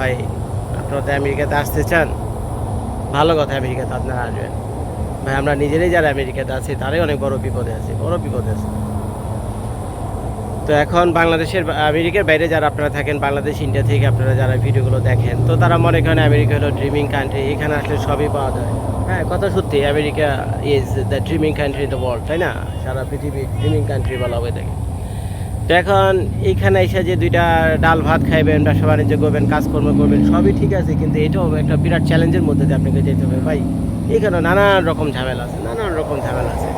ভাই, আপনারা তো আমেরিকাতে আসতে চান। ভালো কথা, আমেরিকাতে আপনারা আসবেন। ভাই, আমরা নিজেরাই যারা আমেরিকাতে আছি, তারাই অনেক বড় বিপদে আছি, বড় বিপদে আছে। তো এখন বাংলাদেশের, আমেরিকার বাইরে যারা আপনারা থাকেন, বাংলাদেশ, ইন্ডিয়া থেকে আপনারা যারা ভিডিওগুলো দেখেন, তো তারা মনে করেন আমেরিকা হলো ড্রিমিং কান্ট্রি এখানে আসলে সবই পাওয়া যায়। হ্যাঁ কথা সত্যি, America is the dreaming country the world তাই না? সারা পৃথিবী ড্রিমিং কান্ট্রি বলা হয়ে থাকে। তো এখন এইখানে এসে যে দুইটা ডাল ভাত খাইবেন, ব্যবসা বাণিজ্য করবেন, কাজকর্ম করবেন, সবই ঠিক আছে, কিন্তু এটাও একটা বিরাট চ্যালেঞ্জের মধ্যে দিয়ে আপনাকে যেতে হবে। ভাই, এখানে নানান রকম ঝামেলা আছে, নানান রকম ঝামেলা আছে।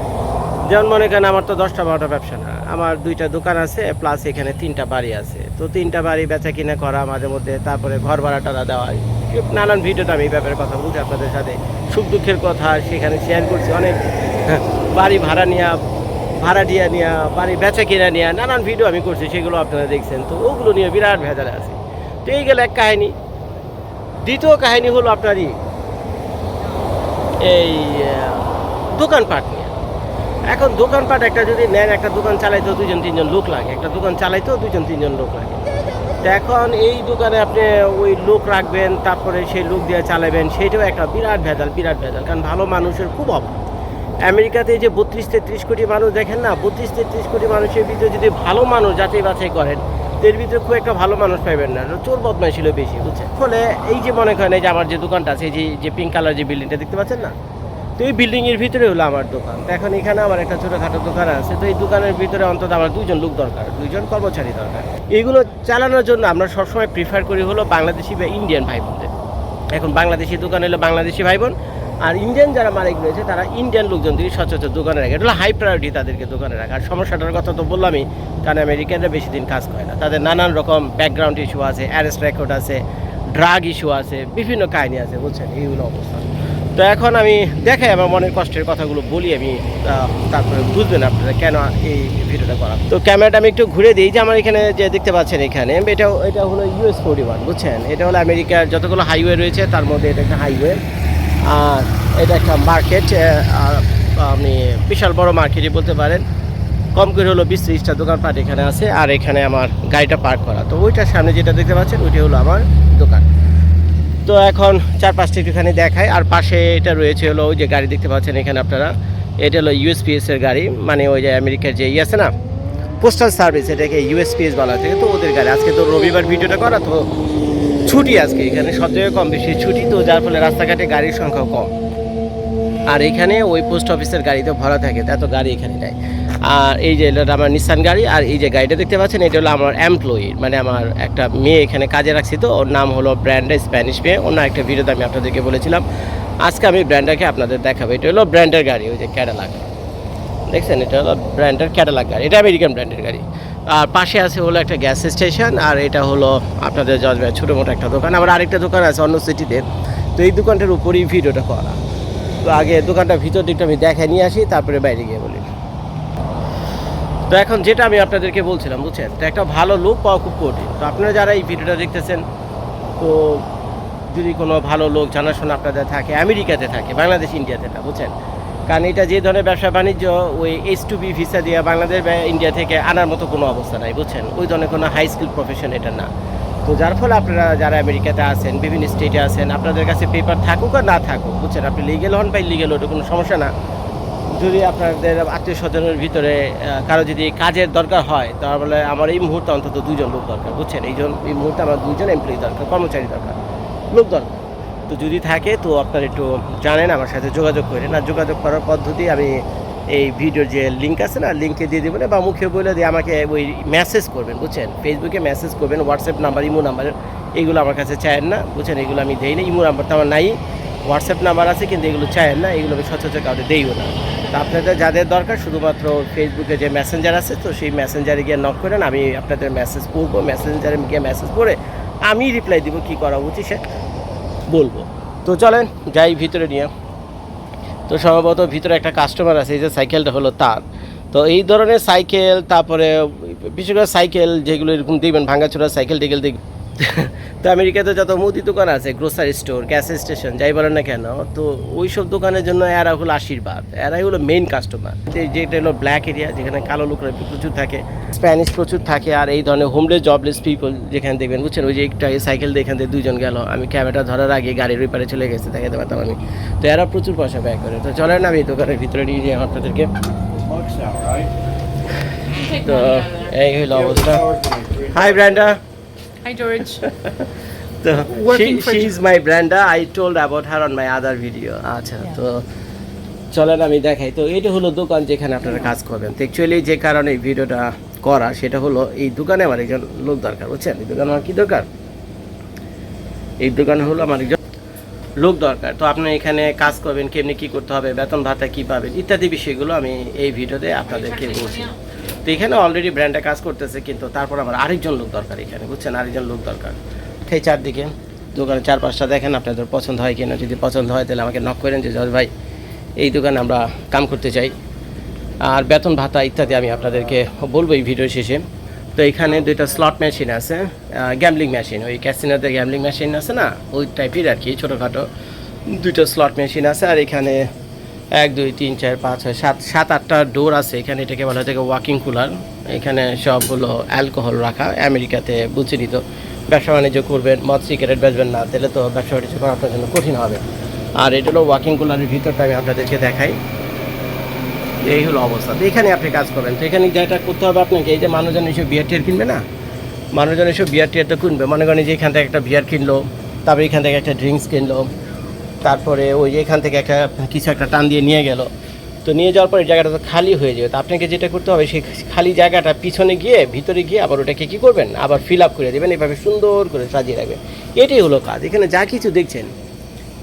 যেমন মনে করেন, আমার তো দশটা বারোটা ব্যবসা না, আমার দুইটা দোকান আছে প্লাস এখানে তিনটা বাড়ি আছে। তো তিনটা বাড়ি বেচা কিনা করা মাঝে মধ্যে, তারপরে ঘর ভাড়া টাড়া দেওয়া নানান ভিডিওতে আমি এই ব্যাপারে কথা বলছি আপনাদের সাথে। সুখ দুঃখের কথা, সেখানে শেয়ার করছি, অনেক বাড়ি ভাড়া নেওয়া ভাড়া দিয়ে নেওয়া বাড়ি বেচা কিনা নেওয়া নানান ভিডিও আমি করছি, সেগুলো আপনারা দেখছেন। তো ওগুলো নিয়ে বিরাট ভেজালে আছে। তো এই গেল এক কাহিনী। দ্বিতীয় কাহিনী হলো আপনারই এই দোকানপাট নিয়ে। এখন দোকানপাট একটা যদি নেন, একটা দোকান চালাইতেও দুজন তিনজন লোক লাগে। একটা দোকান চালাইতেও দুজন তিনজন লোক লাগে। তো এখন এই দোকানে আপনি ওই লোক রাখবেন, তারপরে সেই লোক দিয়ে চালাবেন সেইটাও একটা বিরাট ভেজাল বিরাট ভেজাল। কারণ ভালো মানুষের খুব অভাব। আমেরিকাতে যে বত্রিশ তেত্রিশ কোটি মানুষ দেখেন না, বত্রিশ তেত্রিশ কোটি মানুষের ভিতরে যদি ভালো মানুষ যাচাই বাছাই করেন, এর ভিতরে খুব একটা ভালো মানুষ পাইবেন না। চোর বদমাই ছিল বেশি, বুঝছেন? ফলে এই যে মনে করেন, এই যে আমার যে দোকানটা আছে যে যে পিঙ্ক কালার যে বিল্ডিংটা দেখতে পাচ্ছেন না? তো এই বিল্ডিংয়ের ভিতরে হলো আমার দোকান। তো এখন এখানে আমার একটা ছোটোখাটো দোকান আছে, তো এই দোকানের ভিতরে অন্তত আমার দুজন লোক দরকার, দুইজন কর্মচারী দরকার। এইগুলো চালানোর জন্য আমরা সবসময় প্রিফার করি হলো বাংলাদেশি বা ইন্ডিয়ান ভাই বোনদের এখন বাংলাদেশি দোকান হলো বাংলাদেশি ভাই বোন আর ইন্ডিয়ান যারা মালিক রয়েছে, তারা ইন্ডিয়ান লোকজন থেকে সচরাচর দোকানে রাখে। এটা হাই প্রায়োরিটি তাদেরকে দোকানে রাখা। আর সমস্যাটার কথা তো বললামই, কারণ আমেরিকানরা বেশি দিন কাজ করে না। তাদের নানান রকম ব্যাকগ্রাউন্ড ইস্যু আছে অ্যারেস্ট রেকর্ড আছে ড্রাগ ইস্যু আছে, বিভিন্ন কাহিনী আছে, বুঝছেন? এইগুলো অবস্থা। তো এখন আমি দেখাই আমার মনের কষ্টের কথাগুলো বলি, আমি তারপরে বুঝবেন আপনারা কেন এই ভিডিওটা করা। তো ক্যামেরাটা আমি একটু ঘুরে দিই, যে আমার এখানে যে দেখতে পাচ্ছেন এখানে, এটা এটা হলো ইউএস ফোর্টি ওয়ান বুঝছেন? এটা হলো আমেরিকার যতগুলো হাইওয়ে রয়েছে, তার মধ্যে এটা একটা হাইওয়ে এটা একটা মার্কেট আপনি বিশাল বড় মার্কেটই বলতে পারেন। কম করে হলো বিশ ত্রিশটা দোকানপাট এখানে আছে, আর এখানে আমার গাড়িটা পার্ক করা। তো ওইটার সামনে যেটা দেখতে পাচ্ছেন, ওইটা হলো আমার দোকান। তো এখন চার পাঁচটা একটুখানি দেখায় আর পাশে এটা রয়েছে হলো ওই যে গাড়ি দেখতে পাচ্ছেন এখানে আপনারা। এটা হলো ইউএসপিএস এর গাড়ি মানে ওই যে আমেরিকার যে ইয়ে আছে না পোস্টাল সার্ভিস এটাকে ইউএসপিএস বলা থেকে তো ওদের গাড়ি। আজকে তো রবিবার ভিডিওটা করা, তো ছুটি আজকে, এখানে সব জায়গায় কম বেশি ছুটি, তো যার ফলে রাস্তাঘাটে গাড়ির সংখ্যাও কম। আর এখানে ওই পোস্ট অফিসের গাড়িতে ভরা থাকে এত গাড়ি এখানে নেয় আর এই যে এটা আমার নিসান গাড়ি, আর এই যে গাড়িটা দেখতে পাচ্ছেন, এটা হলো আমার এমপ্লয়ি মানে আমার একটা মেয়ে এখানে কাজে রাখছি তো, ওর নাম হলো ব্র্যান্ডের স্প্যানিশ মেয়ে অন্য একটা ভিডিওতে আমি আপনাদেরকে বলেছিলাম। আজকে আমি ব্র্যান্ডারকে আপনাদের দেখাবো, এটা হলো ব্র্যান্ডের গাড়ি, ওই যে ক্যাডালাক দেখছেন, এটা হলো ব্র্যান্ডের ক্যাডালাক গাড়ি, এটা আমেরিকান ব্র্যান্ডের গাড়ি। আর পাশে আছে হলো একটা গ্যাস স্টেশন আর এটা হলো আপনাদের জজবাই ছোটো মোটো একটা দোকান। আবার আরেকটা দোকান আছে অন্য সিটিতে তো এই দোকানটার উপরেই ভিডিওটা করা। তো আগে দোকানটা ভিতর দিকটা আমি দেখে নিয়ে আসি, তারপরে বাইরে গিয়ে বলি। তো এখন যেটা আমি আপনাদেরকে বলছিলাম, বুঝছেন? তো একটা ভালো লোক পাওয়া খুব কঠিন। তো আপনারা যারা এই ভিডিওটা দেখতেছেন, তো যদি কোনো ভালো লোক জানাশোনা আপনাদের থাকে, আমেরিকাতে থাকে, বাংলাদেশ, ইন্ডিয়াতে না, বুঝছেন? কারণ এটা যে ধরনের ব্যবসা বাণিজ্য, ওই এইচ টু বি ভিসা দিয়ে বাংলাদেশ বা ইন্ডিয়া থেকে আনার মতো কোনো অবস্থা নাই, বুঝছেন? ওই ধরনের কোনো হাই স্কিল প্রফেশন এটা না। তো যার ফলে আপনারা যারা আমেরিকাতে আছেন, বিভিন্ন স্টেটে আছেন, আপনাদের কাছে পেপার থাকুক আর না থাকুক, বুঝছেন? আপনি লিগেল হন বা লিগেল ওটা কোনো সমস্যা না। যদি আপনাদের আত্মীয় স্বজনের ভিতরে কারও যদি কাজের দরকার হয়, তাহলে আমার এই মুহূর্তে অন্তত দুজন লোক দরকার, বুঝছেন? এই এই মুহূর্তে আমার দুজন এমপ্লয়ি দরকার, কর্মচারী দরকার, লোক দরকার। তো যদি থাকে, তো আপনার একটু জানেন, আমার সাথে যোগাযোগ করেন। আর যোগাযোগ করার পদ্ধতি আমি এই ভিডিওর যে লিঙ্ক আছে না লিঙ্কে দিয়ে দেবেন বা মুখে বলে দিয়ে আমাকে ওই মেসেজ করবেন, বুঝছেন? ফেসবুকে মেসেজ করবেন হোয়াটসঅ্যাপ নাম্বার ইমো নাম্বার এগুলো আমার কাছে চায়েন না, বুঝছেন? এগুলো আমি দেই না, ইমো নাম্বার তো আমার নাই। হোয়াটসঅ্যাপ নাম্বার আছে, কিন্তু এগুলো চায়েন না, এগুলো আমি সচরাচর কাউকে দেইও না। তো আপনাদের যাদের দরকার, শুধুমাত্র ফেসবুকে যে মেসেঞ্জার আছে, তো সেই মেসেঞ্জারে গিয়ে নক করেন, আমি আপনাদের মেসেজ করব মেসেঞ্জারে গিয়ে মেসেজ করে আমি রিপ্লাই দিব কি করা উচিত বলব। তো চলেন যাই ভিতরে নিয়ে। তো সম্ভবত ভিতরে একটা কাস্টমার আছে, এই যে সাইকেলটা হলো তার। তো এই ধরনের সাইকেল তারপরে বিশেষ করে সাইকেল যেগুলো এরকম দেখবেন ভাঙাচোরা সাইকেল টেকেল দেখ তো আমেরিকাতে যত মুদি দোকান আছে গ্রোসারি স্টোর গ্যাস স্টেশন যাই বলেন না কেন তো ওই সব দোকানের জন্য এরা হলো আশীর্বাদ। এরাই হলো মেইন কাস্টমার যেটা হলো ব্ল্যাক এরিয়া যেখানে কালো লোকরা প্রচুর থাকে স্প্যানিশ প্রচুর থাকে আর এই ধরনের হোমলেস জবলেস পিপল যেখানে দেখবেন বুঝছেন? ওই যে একটা সাইকেল দিয়ে এখান থেকে দুজন গেল আমি ক্যামেরাটা ধরার আগে গাড়ির ওইপারে চলে গেছে দেখাতে পারতাম আমি তো এরা প্রচুর পয়সা ব্যয় করে। তো চলেন আমি দোকানের ভিতরে নিয়ে যাই আপনাদেরকে? তো এই হলো অবস্থা। Hi Brenda Hi, George. তো Working for- she is my Brenda I told about her on my other video আচ্ছা. তো চলেন আমি দেখাই। তো এটা হলো দোকান যেখানে আপনারা কাজ করবেন। তো অ্যাকচুয়ালি যে কারণে এই ভিডিওটা করা সেটা হলো এই দোকানে আমার একজন লোক দরকার বুঝছেন? এই দোকানে আমার কি দরকার? এই দোকানে হলো আমার একজন লোক দরকার। তো আপনি এখানে কাজ করবেন কেমনি কি করতে হবে বেতন ভাতা কি পাবেন ইত্যাদি বিষয়গুলো আমি এই ভিডিওতে আপনাদেরকে বলছি। তো এখানে অলরেডি ব্র্যান্ডে কাজ করতেছে, কিন্তু তারপর আমার আরেকজন লোক দরকার এখানে, বুঝছেন? আরেকজন লোক দরকার। সেই চারদিকে দোকানের চার পাঁচটা দেখেন আপনাদের পছন্দ হয় কিনা, যদি পছন্দ হয় তাহলে আমাকে নক করেন যে, জজ ভাই, এই দোকানে আমরা কাম করতে চাই। আর বেতন, ভাতা ইত্যাদি আমি আপনাদেরকে বলব এই ভিডিও শেষে। তো এখানে দুইটা স্লট মেশিন আছে গ্যামলিং মেশিন ওই ক্যাসিনোতে গ্যামলিং মেশিন আছে না? ওই টাইপের আর কি, ছোটোখাটো দুইটা স্লট মেশিন আছে। আর এখানে এক, দুই, তিন, চার, পাঁচ, ছয়, সাত সাত, আটটা ডোর আছে। এখানে এটাকে বলা থেকে ওয়াকিং কুলার এখানে সবগুলো অ্যালকোহল রাখা, আমেরিকাতে বুঝে তো ব্যবসা বাণিজ্য করবেন, মদ সিগারেট বেচবেন না, তাহলে তো ব্যবসা বাণিজ্য করা আপনার জন্য কঠিন হবে। আর এটা হলো ওয়াকিং কুলারের ভিতরটা আমি আপনাদেরকে দেখাই। এই হলো অবস্থা। তো এখানে আপনি কাজ করবেন তো এখানে যেটা করতে হবে আপনাকে, এই যে মানুষজন এসব বিয়ার টিয়ার কিনবে না? মানুষজন এসব বিয়ার টিয়ার তো কিনবে। মনে করেন যে এখান থেকে একটা বিয়ার কিনলো, তারপরে এখান থেকে একটা ড্রিঙ্কস কিনলো। তারপরে ওই এখান থেকে একটা কিছু একটা টান দিয়ে নিয়ে গেল। তো নিয়ে যাওয়ার পরে জায়গাটা তো খালি হয়ে যাবে। তো আপনাকে যেটা করতে হবে, সেই খালি জায়গাটা পিছনে গিয়ে, ভিতরে গিয়ে আবার ওটাকে কী করবেন? আবার ফিল আপ করে দেবেন, এভাবে সুন্দর করে সাজিয়ে রাখবেন। এটাই হলো কাজ। এখানে যা কিছু দেখছেন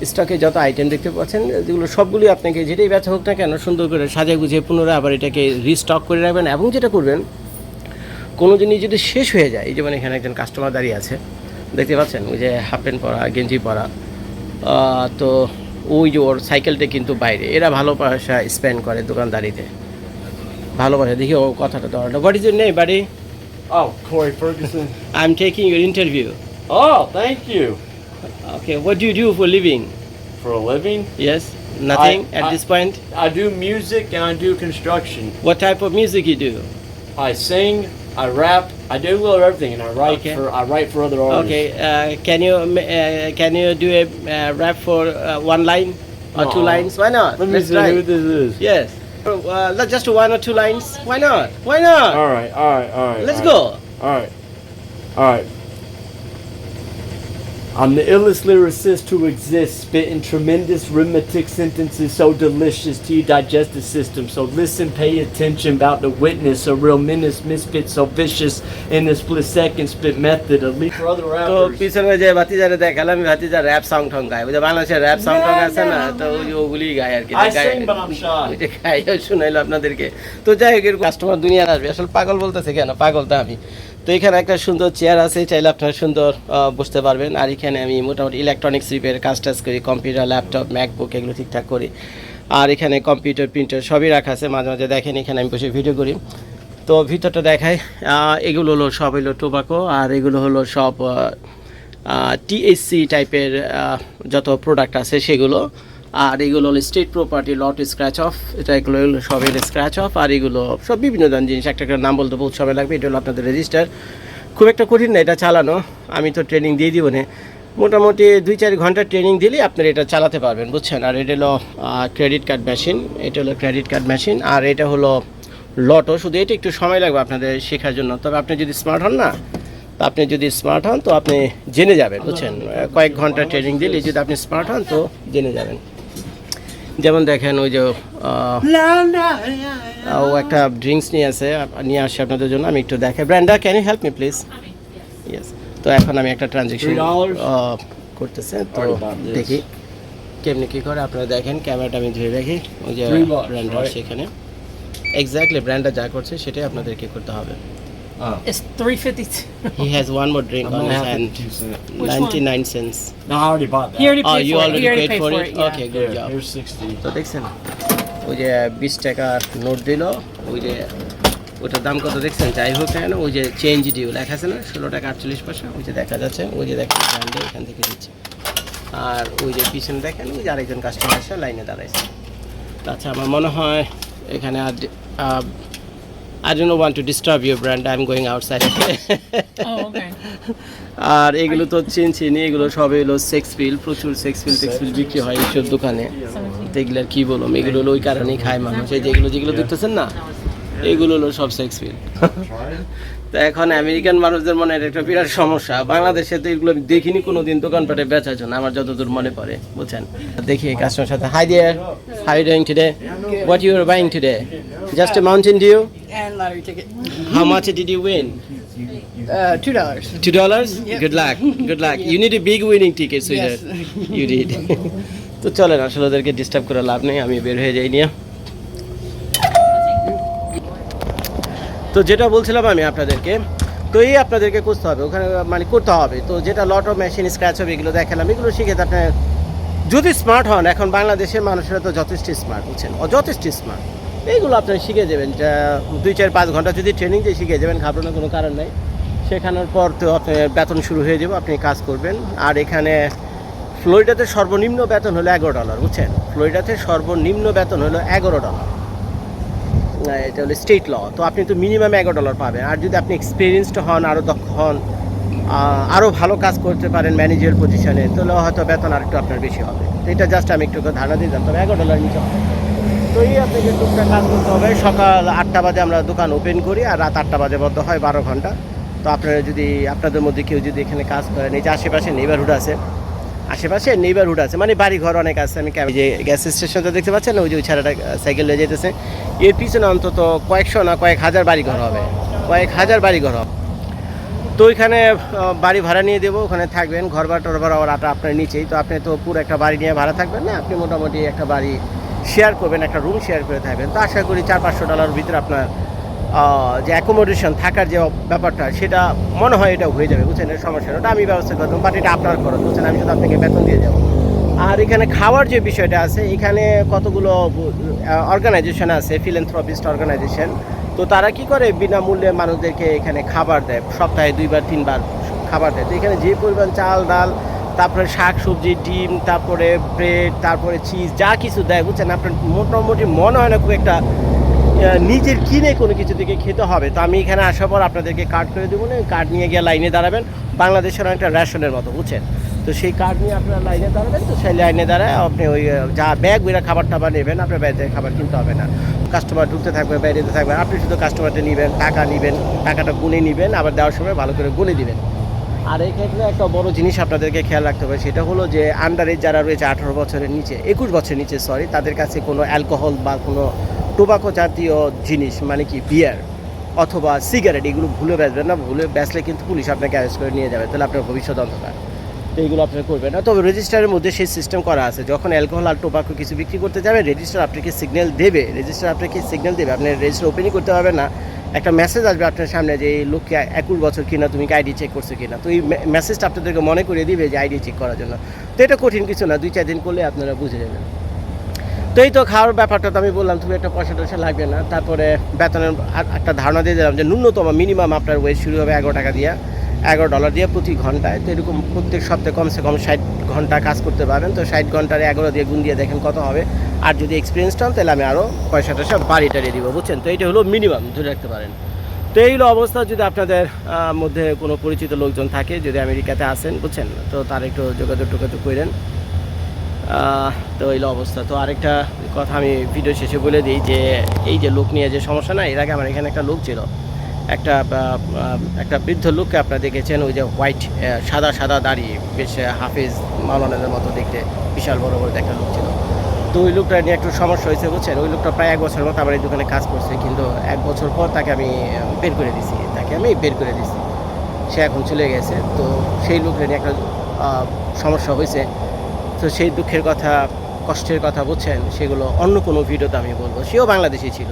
স্টকে যত আইটেম দেখতে পাচ্ছেন যেগুলো সবগুলি আপনাকে যেটাই ব্যথা হোক না কেন, সুন্দর করে সাজিয়ে গুছিয়ে পুনরায় আবার এটাকে রিস্টক করে রাখবেন এবং যেটা করবেন, কোনো জিনিস যদি শেষ হয়ে যায়, এই যেমন এখানে একজন কাস্টমার দাঁড়িয়ে আছে, দেখতে পাচ্ছেন? ওই যে হাফ প্যান্ট পরা, গেঞ্জি পরা। তো ওই যে ওর সাইকেলটা কিন্তু বাইরে। এরা ভালো পয়সা স্পেন্ড করে দোকানদারিতে। ভালো পয়সা। দেখি ও কথাটা তো হোয়াট ইজ ইউর নেই বাড়ি Corey Ferguson. I am taking your interview Oh, thank you. Okay what you do for living For a living, yes nothing I- at I- this point I do music and I do construction. What type of music you do I sing, I rap, I do a little of everything, and I write Okay. for I write for other artists. Okay, uh, can you uh, can you do a uh, rap for uh, one line or two lines? Why not? Let me Let's see try. who this is. Yes. Uh, just one or two lines. Why not? Why not? All right, all right, all right. Let's all go. All right, all right. I'm the illest lyricist to exist, spitting tremendous rhythmic sentences so delicious to your digestive system. So listen, pay attention, about to witness a real menace, misfit so vicious in a split second spit method, a leap for other তো rappers. পিছনে যে ভাতিজারে দেখালাম আমি ভাতিজা rap song টং গায় ওই যে বাংলাদেশের র্যাপ সং টং আছে না তো ওই যে ওগুলি গায় আর কি I গায়- sing, but I'm shy. ওই যে গাইও শুনাইলো আপনাদেরকে তো যাই হোক কাস্টমার দুনিয়ার আসবে আসলে পাগল বলতেছে কেন পাগল তো আমি তো এখানে একটা সুন্দর চেয়ার আছে, চাইলে আপনারা সুন্দর বসতে পারবেন। আর এখানে আমি মোটামুটি ইলেকট্রনিক্স রিপেয়ার কাজ টাজ করি কম্পিউটার ল্যাপটপ ম্যাকবুক এগুলো ঠিকঠাক করি। আর এখানে কম্পিউটার প্রিন্টার সবই রাখা আছে। মাঝে মাঝে দেখেন, এখানে আমি বসে ভিডিও করি। তো ভিতরটা দেখায় এগুলো হলো, সব হলো টোবাকো আর এগুলো হলো সব টিএসসি টাইপের যত প্রোডাক্ট আছে সেগুলো। আর এগুলো হলো state property lot scratch off এটা এগুলো হলো সব স্ক্র্যাচ অফ আর এগুলো সব বিভিন্ন ধরনের জিনিস একটা একটা নাম বলতে বহুত সময় লাগবে এটা হলো আপনাদের রেজিস্টার খুব একটা কঠিন না এটা চালানো আমি তো ট্রেনিং দিয়ে দিব না। মোটামুটি দুই চার ঘণ্টা ট্রেনিং দিলেই আপনারা এটা চালাতে পারবেন বুঝছেন? আর এটা হলো ক্রেডিট কার্ড মেশিন এটা হলো ক্রেডিট কার্ড মেশিন আর এটা হলো লটও শুধু এটা একটু সময় লাগবে আপনাদের শেখার জন্য। তবে আপনি যদি স্মার্ট হন না তো আপনি যদি স্মার্ট হন তো আপনি জেনে যাবেন বুঝছেন? কয়েক ঘণ্টা ট্রেনিং দিলে যদি আপনি স্মার্ট হন তো জেনে যাবেন। যেমন দেখেন ওই যে ও একটা ড্রিঙ্কস নিয়ে আসে নিয়ে আসছে আপনাদের জন্য আমি একটু দেখে Brenda can you help me please yes তো এখন আমি একটা ট্রানজেকশন $3? করতেছে তো. দেখি কেমনি কী করে আপনারা দেখেন ক্যামেরাটা আমি ধরে রাখি ওই যে ব্র্যান্ডা? সেখানে এক্স্যাক্টলি ব্র্যান্ডটা যা করছে সেটাই আপনাদেরকে করতে হবে It's three fifty-two. He has one more drink I'm on gonna his have hand to two cent. Which ninety one? Nine cents No, I already bought that. He already Oh, paid you for it. already He already paid paid for for it? it. yeah. Okay, good Here, job. here's sixty. তো দেখছেন ওই যে বিশ টাকার note দিল ওই যে ওটার দাম কত দেখছেন যাই হোক না কেন ওই যে চেঞ্জ ডিউ লেখা আছে না ষোলো টাকা আটচল্লিশ পয়সা ওই যে দেখা যাচ্ছে ওই যে দেখেন ব্র্যান্ডে এখান থেকে দিচ্ছে আর ওই যে পিছনে দেখেন ওই যে আরেকজন কাস্টমার এসে লাইনে দাঁড়াইছে আচ্ছা আমার মনে হয় এখানে আর want to disturb your Brenda I am going outside Oh, okay. আর এগুলো তো চিনছি নি এগুলো সব এগুলো সেক্স ফিল প্রচুর সেক্স ফিল টেক্স ফিল বিক্রি হয় এইসব দোকানে। তো এগুলো আর কি বললাম এগুলো হলো ওই কারণেই খায় মানুষ। এই যেগুলো যেগুলো দেখতেছেন না এগুলো হলো সব সেক্স ফিল তো এখন আমেরিকান মানুষদের মনে একটা বিরাট সমস্যা। বাংলাদেশে তো এগুলো আমি দেখিনি কোনো দিন দোকানপাটে বেচার জন্য আমার যতদূর মনে পড়ে বুঝছেন? দেখি কাস্টমার সাথে। Hi dear how you doing today what you are buying today just a Mountain Dew And lottery ticket. How much did you win Uh, two dollars. Two dollars? Good luck. Good luck. You need a big winning ticket, sweetheart. Yes. You did. তো চলেন আসলে ওদেরকে disturb করে লাভ নেই আমি বের হয়ে যাই নিয়ে তো যেটা বলছিলাম আমি আপনাদেরকে তো এই আপনাদেরকে করতে হবে ওখানে মানে করতে হবে তো যেটা লটো মেশিন স্ক্র্যাচ হবে এগুলো দেখালাম এগুলো শিখে তো আপনার যদি স্মার্ট হন এখন বাংলাদেশের মানুষেরা তো যথেষ্ট স্মার্ট বুঝছেন ও যথেষ্ট স্মার্ট এইগুলো আপনারা শিখে যাবেন। দুই চার পাঁচ ঘণ্টা যদি ট্রেনিং দিয়ে শিখে যাবেন, ঘাবড়ানোর কোনো কারণ নাই। শেখানোর পর তো আপনার বেতন শুরু হয়ে যাবে, আপনি কাজ করবেন। আর এখানে ফ্লোরিডাতে সর্বনিম্ন বেতন হলো এগারো ডলার বুঝছেন? ফ্লোরিডাতে সর্বনিম্ন বেতন হলো এগারো ডলার এটা হলো স্টেট ল তো আপনি তো মিনিমাম এগারো ডলার পাবেন। আর যদি আপনি এক্সপিরিয়েন্সড হন আরও দক্ষ হন আরও ভালো কাজ করতে পারেন ম্যানেজার পজিশনে তাহলে হয়তো বেতন আরেকটু আপনার বেশি হবে। তো এটা জাস্ট আমি একটু ধারণা দিলাম, তবে এগারো ডলার নিচে হবে। তো আপনাকে টুকটাক কাজ করতে হবে। সকাল আটটা বাজে আমরা দোকান ওপেন করি আর রাত আটটা বাজে বন্ধ হয়, বারো ঘণ্টা। তো আপনারা যদি, আপনাদের মধ্যে কেউ যদি এখানে কাজ করেন, এই যে আশেপাশে নেইবারহুড আছে, আশেপাশে নেইবারহুড আছে মানে বাড়ি ঘর অনেক আছে, আমি যে গ্যাস স্টেশনটা দেখতে পাচ্ছেন, ওই যে ওই ছেলেটা সাইকেল নিয়ে যেতেছে এর পিছনে অন্তত কয়েকশো না কয়েক হাজার বাড়ি ঘর হবে। কয়েক হাজার বাড়ি ঘর হবে। তো ওইখানে বাড়ি ভাড়া নিয়ে দেবো, ওখানে থাকবেন। ঘর ভাড়া টর ভাড়া ওরা আপনার নিচেই। তো আপনি তো পুরো একটা বাড়ি নিয়ে ভাড়া থাকবেন না? আপনি মোটামুটি একটা বাড়ি শেয়ার করবেন, একটা রুম শেয়ার করে থাকবেন তো আশা করি চার পাঁচশো ডলার ভিতরে আপনার যে অ্যাকোমোডেশন থাকার যে ব্যাপারটা, সেটা মনে হয় এটা হয়ে যাবে, বুঝছেন? এর সমস্যা ওটা আমি ব্যবস্থা করে দেবো বাট এটা আপনার খরচ, বুঝছেন? আমি শুধু আপনাকে বেতন দিয়ে যাব আর এখানে খাওয়ার যে বিষয়টা আছে, এখানে কতগুলো অর্গানাইজেশন আছে ফিলেন্থ্রপিস্ট অর্গানাইজেশন তো তারা কি করে? বিনামূল্যে মানুষদেরকে এখানে খাবার দেয়, সপ্তাহে দুইবার, তিনবার খাবার দেয়। তো এখানে যে পরিমাণ চাল, ডাল তারপরে শাক সবজি ডিম, তারপরে ব্রেড, তারপরে চিজ যা কিছু দেয়, বুঝছেন? আপনার মোটামুটি মনে হয় না খুব একটা নিজের কিনে কোনো কিছু থেকে খেতে হবে। তো আমি এখানে আসার পর আপনাদেরকে কার্ড করে দেবো না। কার্ড নিয়ে গিয়ে লাইনে দাঁড়াবেন। বাংলাদেশের অনেকটা রেশনের মতো, বুঝছেন? তো সেই কার্ড নিয়ে আপনারা লাইনে দাঁড়াবেন। তো সেই লাইনে দাঁড়ায় আপনি ওই যা ব্যাগ বইরা খাবার টাবার নেবেন। আপনার বাইরে থেকে খাবার কিনতে হবে না। কাস্টমার ঢুকতে থাকবে বাইরেতে থাকবে। আপনি শুধু কাস্টমারটা নেবেন, টাকা নেবেন, টাকাটা গুনে নেবেন, আবার দেওয়ার সময় ভালো করে গুনে দিবেন। আর এই ক্ষেত্রে একটা বড় জিনিস আপনাদেরকে খেয়াল রাখতে হবে, সেটা হলো যে আন্ডার যারা রয়েছে আঠারো বছরের নিচে, একুশ বছরের নিচে সরি তাদের কাছে কোনো অ্যালকোহল বা কোনো টোবাকো জাতীয় জিনিস মানে কি বিয়ার অথবা সিগারেট এগুলো ভুলে বেচবেন না, ভুলে বেচলে কিন্তু পুলিশ আপনাকে অ্যারেস্ট করে নিয়ে যাবে, তাহলে আপনার ভবিষ্যৎ অন্ধকার। তো এইগুলো আপনি করবেন না। তবে রেজিস্টারের মধ্যে সেই সিস্টেম করা আছে, যখন অ্যালকোহল আর টোবাকো কিছু বিক্রি করতে যাবে রেজিস্টার আপনাকে সিগন্যাল দেবে রেজিস্টার আপনাকে সিগন্যাল দেবে আপনি রেজিস্টার ওপেনই করতে হবে না। একটা মেসেজ আসবে আপনার সামনে যে, এই লোককে একুশ বছর কিনা? তুমি কি আইডি চেক করছ কিনা? তো এই মেসেজটা আপনাদেরকে মনে করিয়ে দিবে যে আইডি চেক করার জন্য। তো এটা কঠিন কিছু না, দুই, চার দিন করলে আপনারা বুঝে যাবেন। তো এই তো খাওয়ার ব্যাপারটা তো আমি বললাম, তুমি একটা পয়সা টয়সা লাগবে না। তারপরে বেতনের একটা ধারণা দিয়ে দিলাম যে, ন্যূনতম মিনিমাম আপনার ওয়েজ শুরু হবে এগারো টাকা দিয়ে, এগারো ডলার দিয়ে প্রতি ঘন্টায়। তো এরকম প্রত্যেক সপ্তাহে কমসে কম ষাট ঘণ্টা কাজ করতে পারবেন তো ষাট ঘণ্টার এগারো দিয়ে গুণ দিয়ে দেখেন কত হবে। আর যদি এক্সপিরিয়েন্সড হন তাহলে আমি আরও পয়সা টয়সা বাড়ি টাড়িয়ে দিব, বুঝছেন? তো এইটা হলো মিনিমাম ধরে রাখতে পারেন। তো এইগুলো অবস্থা, যদি আপনাদের মধ্যে কোনো পরিচিত লোকজন থাকে, যদি আমেরিকাতে আসেন, বুঝছেন? তো তার একটু যোগাযোগ টোগাযোগ করেন। তো এই হলো অবস্থা। তো আরেকটা কথা আমি ভিডিও শেষে বলে দিই যে, এই যে লোক নিয়ে যে সমস্যা না, এর আগে আমার এখানে একটা লোক ছিল। একটা একটা বৃদ্ধ লোককে আপনারা দেখেছেন, ওই যে হোয়াইট সাদা সাদা দাড়ি, বেশ হাফিজ মাওলানাদের মতো দেখতে, বিশাল বড় বড় একটা লোক ছিল। তো ওই লোকটা নিয়ে একটু সমস্যা হয়েছে, বুঝছেন? ওই লোকটা প্রায় এক বছর মতো আমার এই দোকানে কাজ করছে, কিন্তু এক বছর পর তাকে আমি বের করে দিছি। তাকে আমি বের করে দিছি। সে এখন চলে গেছে। তো সেই লোকটা নিয়ে একটা সমস্যা হয়েছে। তো সেই দুঃখের কথা, কষ্টের কথা, বুঝছেন? সেগুলো অন্য কোনো ভিডিওতে আমি বলব। সেও বাংলাদেশি ছিল।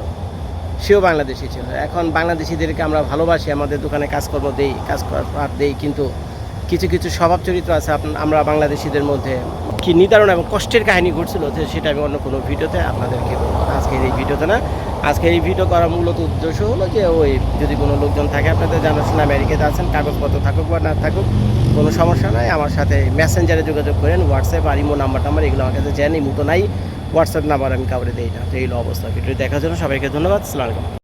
সেও বাংলাদেশি ছিল। এখন বাংলাদেশিদেরকে আমরা ভালোবাসি, আমাদের দোকানে কাজকর্ম দেই, কাজ দেই, কিন্তু কিছু কিছু স্বভাব চরিত্র আছে আমরা বাংলাদেশিদের মধ্যে কি নিদারুণ এবং কষ্টের কাহিনী ঘটছিল তো সেটা আমি অন্য কোনো ভিডিওতে আপনাদেরকে আজকের এই ভিডিওতে না আজকে এই ভিডিও করার মূলত উদ্দেশ্য হলো যে ওই যদি কোনো লোকজন থাকে আপনাদের জানাচ্ছেন আমেরিকাতে আছেন, কাগজপত্র থাকুক বা না থাকুক, কোনো সমস্যা নাই, আমার সাথে মেসেঞ্জারে যোগাযোগ করেন হোয়াটসঅ্যাপ আর ইমো নাম্বার টাম্বার এগুলো আমার কাছে জানি ইমো তো নাই হোয়াটসঅ্যাপ নাম্বার আমি কাউরে দিই না। তো এই অবস্থা। ভিডিও দেখার জন্য সবাইকে ধন্যবাদ। আলাইকুম।